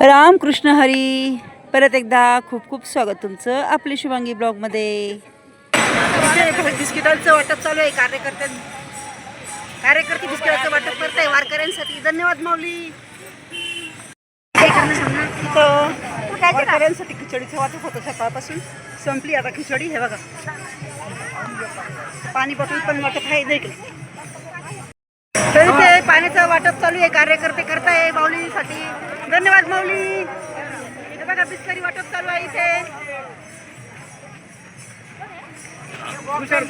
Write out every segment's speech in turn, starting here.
राम कृष्ण हरी परत एकदा खूप खूप स्वागत तुमचं आपली शुभांगी ब्लॉगमध्ये. बिस्किटांचं वाटप चालू आहे कार्यकर्त्यां कार्यकर्ते बिस्किटांचं वाटप करत आहे वारकऱ्यांसाठी. धन्यवाद माऊली. हो. वारकऱ्यांसाठी खिचडीचं वाटप होतं सकाळपासून. संपली आता खिचडी हे बघा. पाणी बॉटल पण वाटप आहे देखील तरी ते पाण्याचं वाटप चालू आहे कार्यकर्ते करताय माऊलीसाठी. धन्यवाद माऊली. हे बघा बिस्लरी वाटप चालू आहे इथे.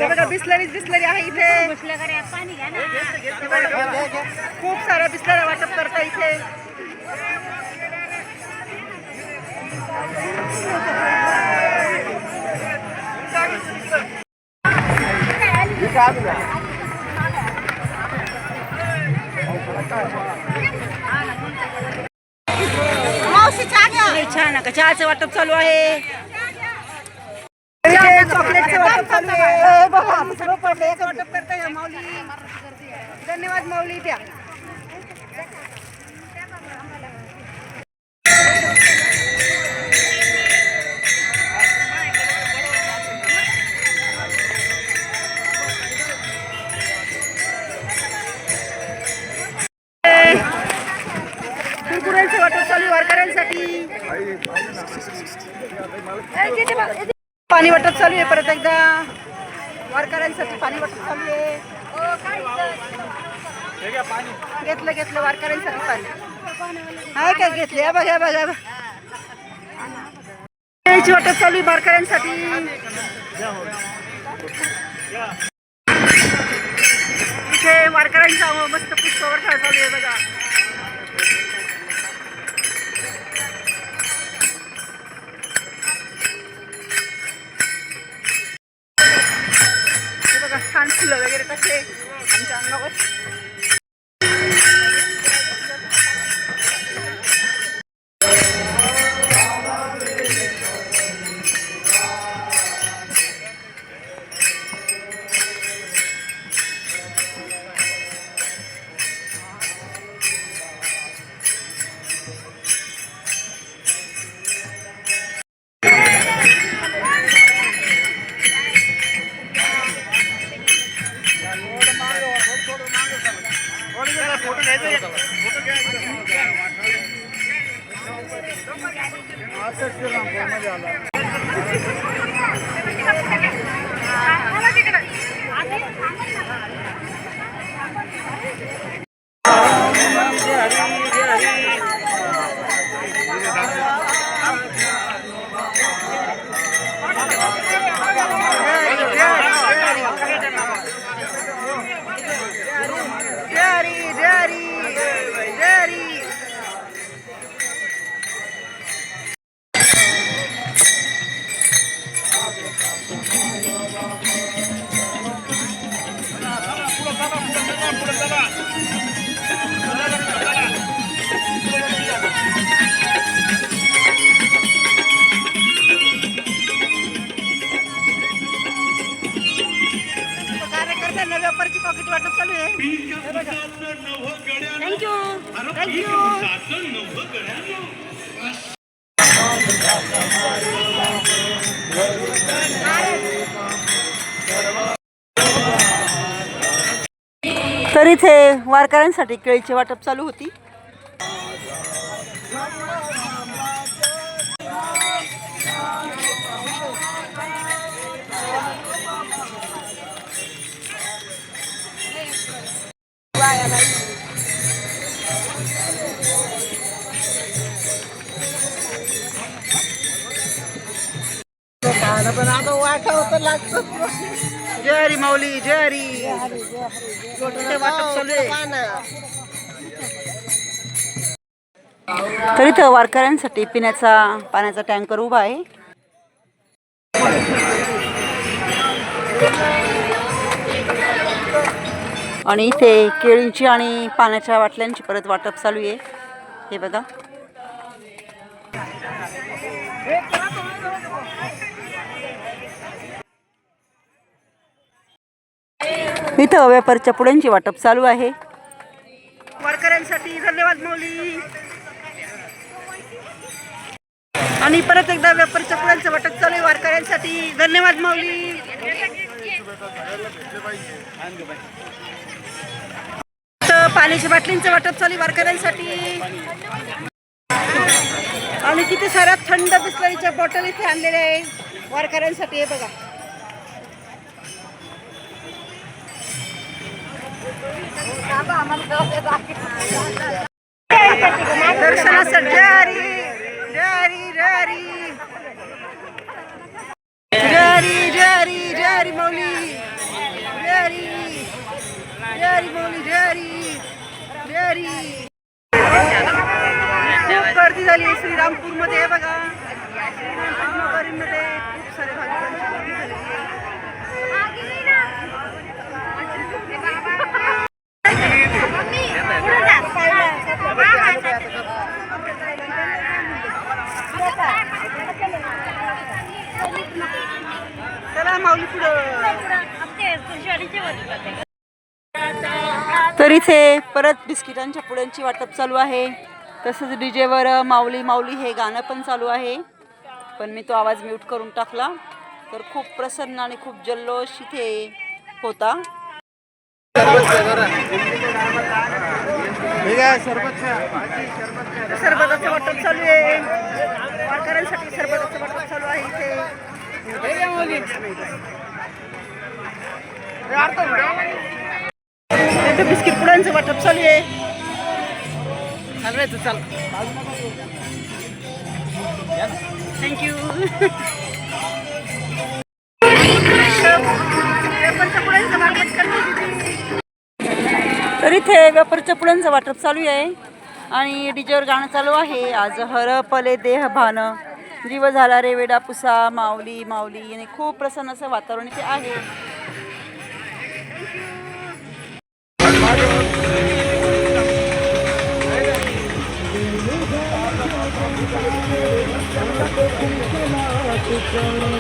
बघा बिस्लरीच बिस्लरी आहे इथे. खूप साऱ्या बिस्लऱ्या वाटप करता इथे. छान का चहाचं वाटप चालू आहे. इथे चॉकलेटचं वाटप चालू आहे. बघा आता सगळं पडलं. याचं वाटप करताय माऊली? धन्यवाद माऊली द्या. आहे परत एकदा. वारकऱ्यांसाठी पाणी वाटप चालू आहे. घेतलं घेतलं वारकऱ्यांसाठी पाणी. आहे का घेतले? या बघा बघा पाण्याची वाटप चालू आहे वारकऱ्यांसाठी. इथे वारकऱ्यांचा मस्त पुष्पावर खेळ चालू आहे बघा. हे बघा छान फुलं वगैरे कसे तर इथे वारकऱ्यांसाठी केळीची वाटप चालू होती. पण आता वाटावं तर लागतं जय हरी माऊली जय हरी. वाटप चालू आहे तर इथं वारकऱ्यांसाठी पिण्याचा पाण्याचा टँकर उभा आहे. आणि इथे केळींची आणि पाण्याच्या बाटल्यांची परत वाटप चालू आहे. हे बघा. इथं व्यापारच्या पुड्यांची वाटप चालू आहे. वारकऱ्यांसाठी धन्यवाद मौली आणि परत एकदा व्यापारच्या पुड्यांचं वाटप चालू आहे. वारकऱ्यांसाठी धन्यवाद मौली पाण्याच्या बाटलींचं वाटप चालू आहे वारकऱ्यांसाठी. आणि किती साऱ्या थंड बिस्लरीच्या बॉटल इथे आणलेल्या आहे. वारकऱ्यांसाठी हे बघा. दर्शनासाठी जरी जरी जरी जरी जरी मौली. जरी जरी मौली जरी जरी खूप गर्दी झाली आहे श्रीरामपूरमध्ये हे बघा. मध्ये खूप सारे भाविक गर्दी झालेली आहे चला माऊली पुढं तर इथे परत बिस्किटांच्या पुड्यांची वाटप चालू आहे. तसंच डी जेवर माऊली माऊली हे गाणं पण चालू आहे. पण मी तो आवाज म्यूट करून टाकला. तर खूप प्रसन्न आणि खूप जल्लोष इथे होता. सरबताचं वाटप चालू आहे. वारकऱ्यांसाठी सरबताचं वाटप चालू आहे इथे. इथे बिस्किट पुड्यांचं वाटप चालू आहे चालवायचं चाल थँक्यू तर इथे व्यापारच्या पुड्यांचं वाटप चालू आहे. आणि डीजेवर गाणं चालू आहे. आज हरपले देह भान. जीव झाला रे वेडा पुसा माऊली माऊली. आणि खूप प्रसन्न असं वातावरण इथे आहे. परत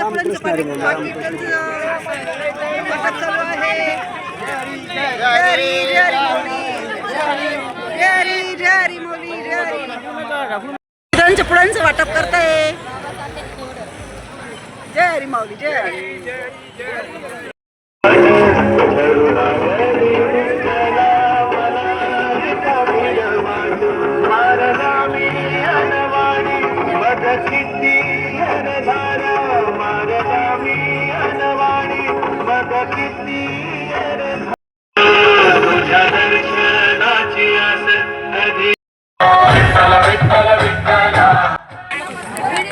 चालू आहे. फुलांचं वाटप करताय. जय हरी माऊली जय हरी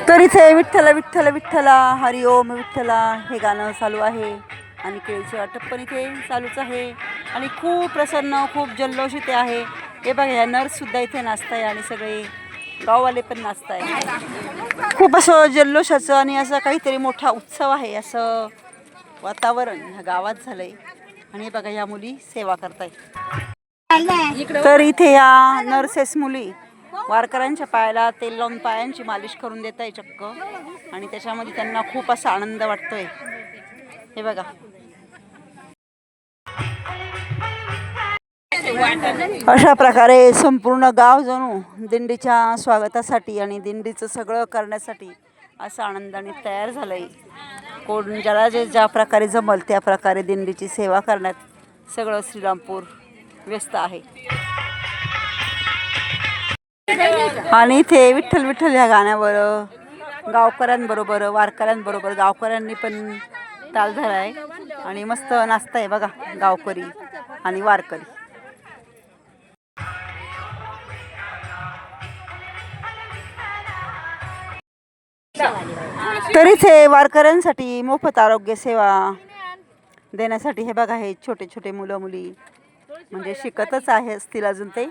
तर इथे विठ्ठला विठ्ठला विठ्ठला हरिओम विठ्ठला हे गाणं चालू आहे. आणि केळीचे वाटप पण इथे चालूच आहे. आणि खूप प्रसन्न खूप जल्लोष इथे आहे. हे बघा या नर्ससुद्धा इथे इथे नाचताय आणि सगळे गाववाले पण नाचताय. खूप असं जल्लोषाचं आणि असं काहीतरी मोठा उत्सव आहे असं वातावरण ह्या गावात झालंय. आणि हे बघा या मुली सेवा करतायत. तर इथे या नर्सेस मुली वारकऱ्यांच्या पायाला तेल लावून पायांची मालिश करून देत आहे चक्क. आणि त्याच्यामध्ये त्यांना खूप असा आनंद वाटतोय. हे बघा. अशा प्रकारे संपूर्ण गाव जणू दिंडीच्या स्वागतासाठी आणि दिंडीचं सगळं करण्यासाठी असं आनंदाने तयार झालंय. कोण ज्याला जे ज्या प्रकारे जमल त्या प्रकारे दिंडीची सेवा करण्यात सगळं श्रीरामपूर व्यस्त आहे. आणि इथे विठ्ठल विठ्ठल ह्या गाण्यावर गावकऱ्यांबरोबर वारकऱ्यांबरोबर गावकऱ्यांनी पण ताल धराय. आणि मस्त नाचताय बघा गावकरी आणि वारकरी. तरीच हे वारकऱ्यांसाठी मोफत आरोग्य सेवा देण्यासाठी हे बघा हे छोटे छोटे मुलं मुली म्हणजे शिकतच आहे असतील अजून ते.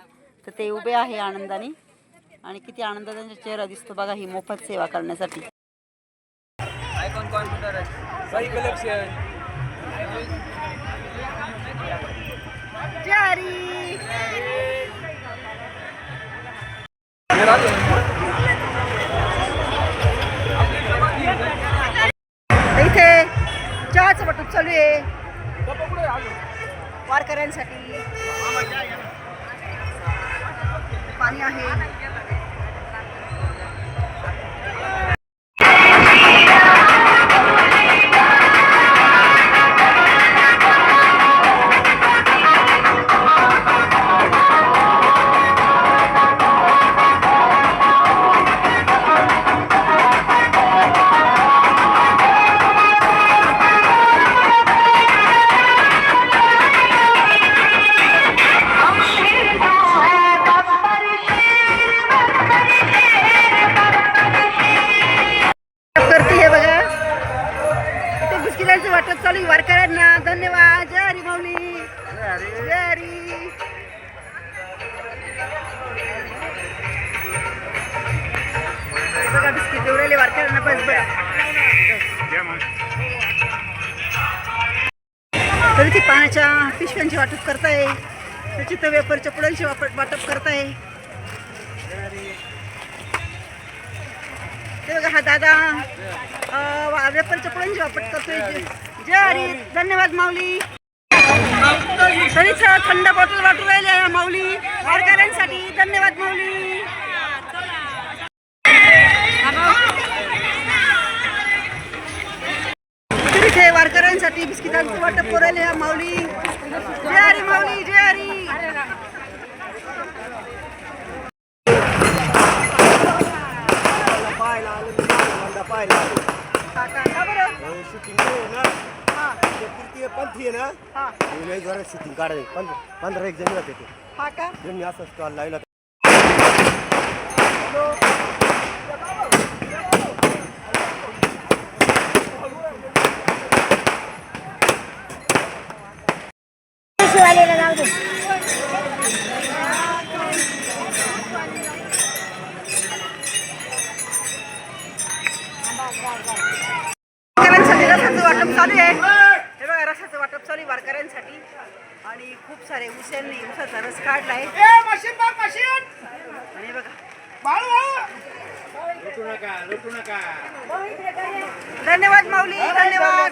तर ते उभे आहे आनंदाने. आणि किती आनंद त्यांच्या चेहरा दिसतो बघा ही मोफत सेवा करण्यासाठी. आयकॉन चहाचं वाटप चालू आहे. वारकऱ्यांसाठी. पाणी आहे. तर इथे पाण्याच्या पिशव्यांची वाटप करताय. त्याची तर वेपरच्या पुड्यांची वापट वाटप करताय. ते बघा हा दादा वा- वेपरच्या पुड्यांची वापट करतोय. जय- हरी. धन्यवाद माऊली. तरीच थंड बॉटल वाटू राहिले आहे माऊली. वारकऱ्यांसाठी धन्यवाद माऊली. वारकऱ्यांसाठी बिस्किटांचं वाटप करू राहिले आहे माऊली. जय हरी माऊली जय हरी. पंथी आहे ना शूटिंग काढायचे पंधरा एक जण होते ते. हा असं स्टॉल लावला. वाटप चालू आहे. हे बघा रसाचं वाटप चालू आहे वारकऱ्यांसाठी. आणि खूप सारे उसाचा रस काढलाय आणि हे बघा. धन्यवाद माऊली धन्यवाद.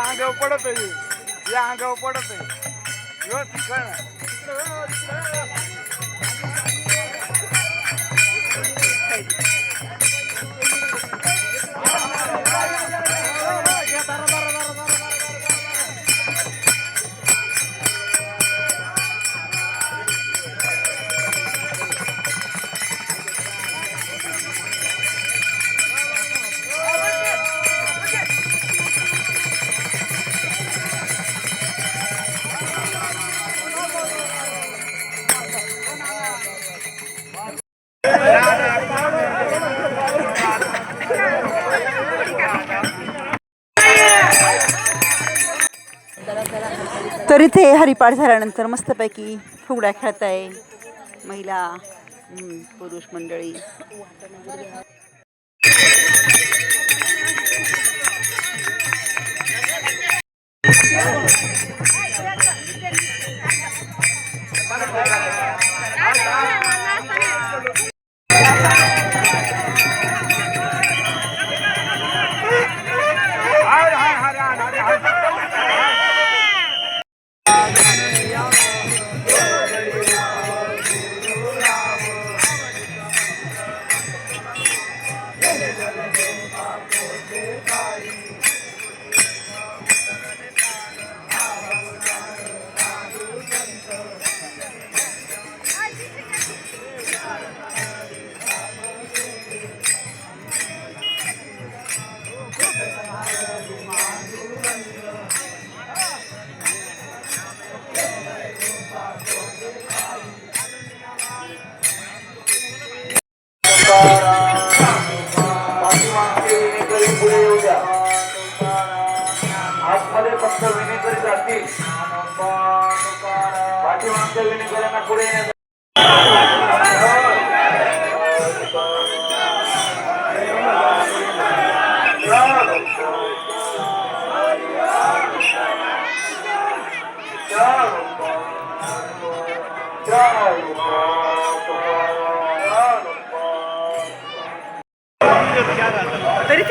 अंगावर पडत आहे या अंगावर पडत आहे व्यवस्थित कळ ना. तर इथे हरिपाठ झाल्यानंतर मस्तपैकी फुगड्या खेळत आहे महिला पुरुष मंडळी. तरी ते पुढे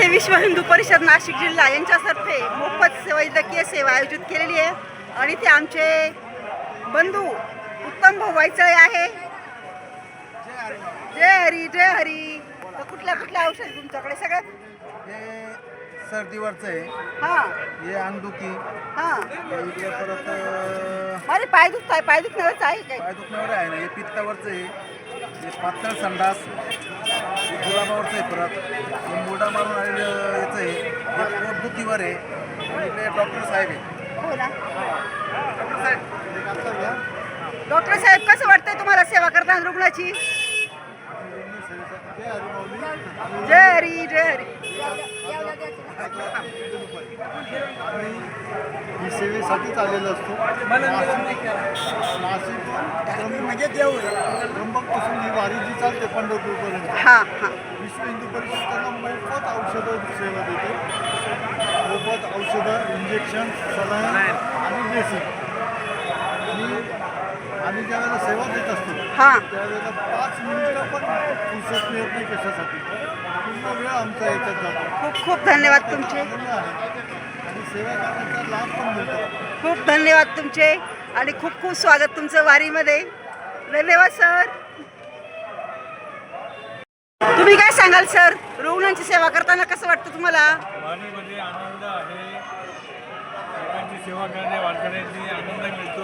विश्व हिंदू परिषद नाशिक जिल्हा यांच्यातर्फे मोफत वैद्यकीय सेवा आयोजित केलेली आहे. आणि ते आमचे बंधू उत्तम भाऊ वायचळे आहे. जय हरी जय हरी. तर कुठल्या कुठल्या औषध तुमच्याकडे? सगळं हे सर्दीवरचं आहे. हां. हे अंगदुखी हां. इकडे परत अं, अरे पाय दुखताय पाय दुखण्यावरच आहे काय? पाय दुखण्यावर आहे ना हे पित्तावरचं आहे. हे पातळ संडास. हे गुलाबावरचं आहे परत. हे मोडा मारून आलेलं याचं आहे. हे पोटदुखीवर आहे. आणि इकडे डॉक्टर साहेब आहे. हो ना. डॉक्टर साहेब. डॉक्टर साहेब कसं वाटतंय तुम्हाला सेवा करताना रुग्णाची? जय हरी जय हरी. सेवेसाठीच आलेलो असतो. नाशिक म्हणजे देव त्र्यंबकपासून ही वारी जी चालते पंढरपूरपर्यंत. हां हां. विश्व हिंदू परिषद त्यांना मोफत औषधं सेवा देते. मोफत औषधं इंजेक्शन सलाईन आणि ड्रेसिंग आम्ही ज्यावेळेला सेवा देत असतो हां. त्यावेळेला पाच मिनिटं पण फुरसत मिळत नाही कशासाठी पूर्ण वेळ आमचा याच्यात जातो. खूप खूप धन्यवाद तुमचे. आनंद आहे. आणि सेवा करण्याचा लाभ पण मिळतो. खूप धन्यवाद तुमचे. आणि खूप खूप स्वागत तुमचं वारीमध्ये. धन्यवाद सर. तुम्ही काय सांगाल सर? रुग्णांची सेवा करताना कसं वाटतं तुम्हाला? वारीमध्ये आनंद आहे. लोकांची सेवा करणे वारकऱ्यांची आनंद मिळतो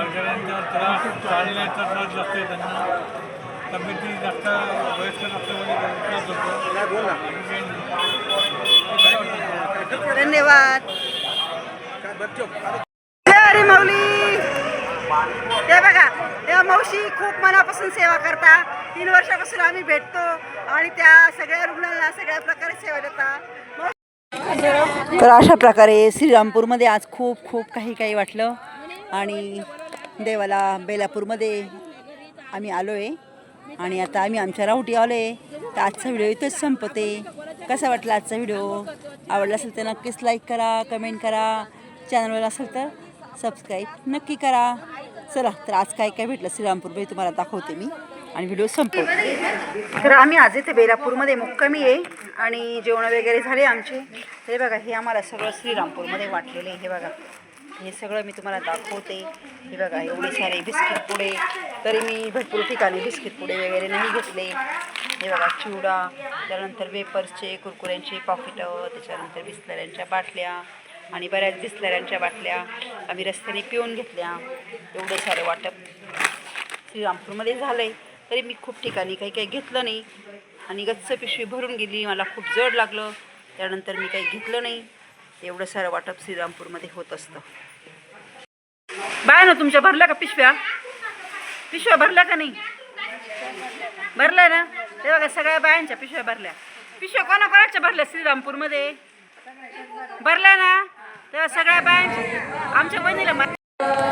वारकऱ्यांचा त्रास चालण्याचा त्रास जास्त आहे त्यांना. तब्येती जास्त वयस्कर असल्यामुळे त्रास होतो. धन्यवाद. काय बच्चो अरे माऊली. ते बघा त्या मावशी खूप मनापासून सेवा करता. तीन वर्षापासून आम्ही भेटतो आणि त्या सगळ्या रुग्णांना सगळ्या प्रकारे सेवा देतात तर अशा प्रकारे श्रीरामपूरमध्ये आज खूप खूप काही काही वाटलं. आणि देवाला बेलापूरमध्ये आम्ही आलो आहे आणि आता आम्ही आमच्या राहुटी आलो आहे तर आजचा व्हिडिओ इथंच संपते. कसा वाटला आजचा व्हिडिओ? आवडला असेल तर नक्कीच लाईक करा कमेंट करा. चॅनलवर असेल तर सबस्क्राईब नक्की करा. चला तर आज काय काय भेटलं श्रीरामपूरमध्ये तुम्हाला दाखवते मी. आणि व्हिडिओ संपवते. तर आम्ही आज इथे बेलापूरमध्ये मुक्कामी आहे. आणि जेवण वगैरे झाले आमचे. हे बघा हे आम्हाला सगळं श्रीरामपूरमध्ये वाटलेलं आहे. हे बघा. हे सगळं मी तुम्हाला दाखवते. हे बघा एवढे सारे बिस्किट पुडे. तरी मी भरपूर ठिकाणी बिस्किट पुडे वगैरे नाही घेतले. हे बघा चिवडा त्यानंतर वेपर्सचे कुरकुऱ्यांचे पॉकेटं त्याच्यानंतर बिस्लऱ्यांच्या बाटल्या आणि बऱ्याच बिस्लऱ्यांच्या बाटल्या आम्ही रस्त्याने पिऊन घेतल्या. एवढं सारं वाटप श्रीरामपूरमध्ये झालं आहे तरी मी खूप ठिकाणी काही काही घेतलं नाही. आणि गच्च पिशवी भरून गेली मला खूप जड लागलं. त्यानंतर मी काही घेतलं नाही. एवढं सारं वाटप श्रीरामपूरमध्ये होत असतं. बाय ना तुमच्या भरल्या का पिशव्या? पिशव्या भरल्या का नाही? भरल्या ना? ते बघा सगळ्या बायांच्या पिशव्या भरल्या. पिशव्या कोणाकोणाच्या भरल्या श्रीरामपूरमध्ये? भरल्या ना? तेव्हा सगळ्या बायांच्या आमच्या बहिणीला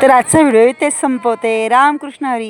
तर आजचा व्हिडिओ इथेच संपवते. रामकृष्ण हरी.